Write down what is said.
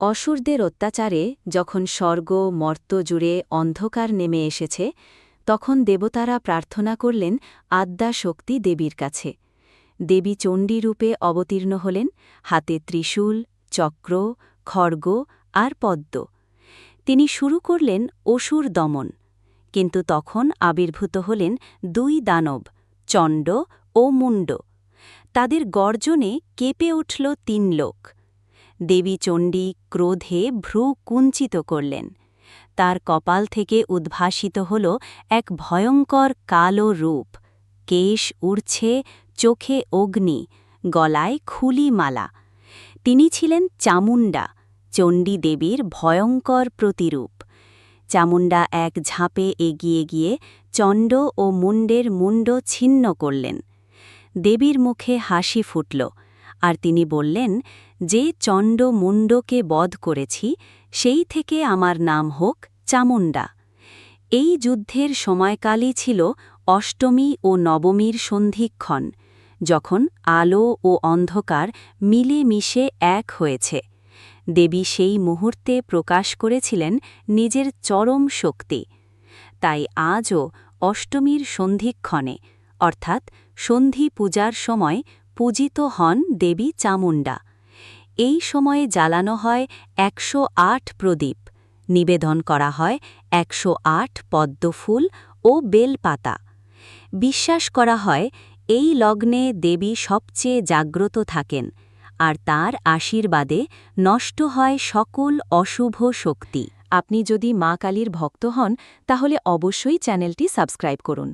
অসুরদের অত্যাচারে যখন স্বর্গ, মর্ত জুড়ে অন্ধকার নেমে এসেছে, তখন দেবতারা প্রার্থনা করলেন, আদ্যা শক্তি দেবীর কাছে। দেবী চণ্ডী রূপে অবতীর্ণ হলেন, হাতে ত্রিশূল, চক্র, খড়গ আর পদ্ম। তিনি শুরু করলেন অসুর দমন, কিন্তু তখন আবির্ভূত হলেন দুই দানব, চণ্ড ও মুণ্ড। তাদের গর্জনে কেঁপে উঠল তিন লোক। দেবী চণ্ডী ক্রোধে ভ্রু কুঞ্চিত করলেন। তার কপাল থেকে উদ্ভাসিত হল এক ভয়ঙ্কর কালো রূপ। কেশ উড়ছে, চোখে অগ্নি, গলায় খুলি মালা তিনি ছিলেন চামুণ্ডা, চণ্ডী দেবীর ভয়ঙ্কর প্রতিরূপ। চামুণ্ডা এক ঝাঁপে এগিয়ে গিয়ে চণ্ড ও মুণ্ডের মুণ্ড ছিন্ন করলেন। দেবীর মুখে হাসি ফুটল। আর তিনি বললেন, যে চণ্ড মুণ্ডকে বধ করেছি, সেই থেকে আমার নাম হোক চামুণ্ডা। এই যুদ্ধের সময়কালই ছিল অষ্টমী ও নবমীর সন্ধিক্ষণ, যখন আলো ও অন্ধকার মিলে মিশে এক হয়েছে। দেবী সেই মুহূর্তে প্রকাশ করেছিলেন নিজের চরম শক্তি। তাই আজও অষ্টমীর সন্ধিক্ষণে, অর্থাৎ সন্ধি পূজার সময় পূজিত হন দেবী চামুণ্ডা। এই সময়ে জ্বালানো হয় একশো আট প্রদীপ, নিবেদন করা হয় একশো আট পদ্মফুল ও বেলপাতা। বিশ্বাস করা হয় এই লগ্নে দেবী সবচেয়ে জাগ্রত থাকেন, আর তার আশীর্বাদে নষ্ট হয় সকল অশুভ শক্তি। আপনি যদি মা কালীর ভক্ত হন, তাহলে অবশ্যই চ্যানেলটি সাবস্ক্রাইব করুন।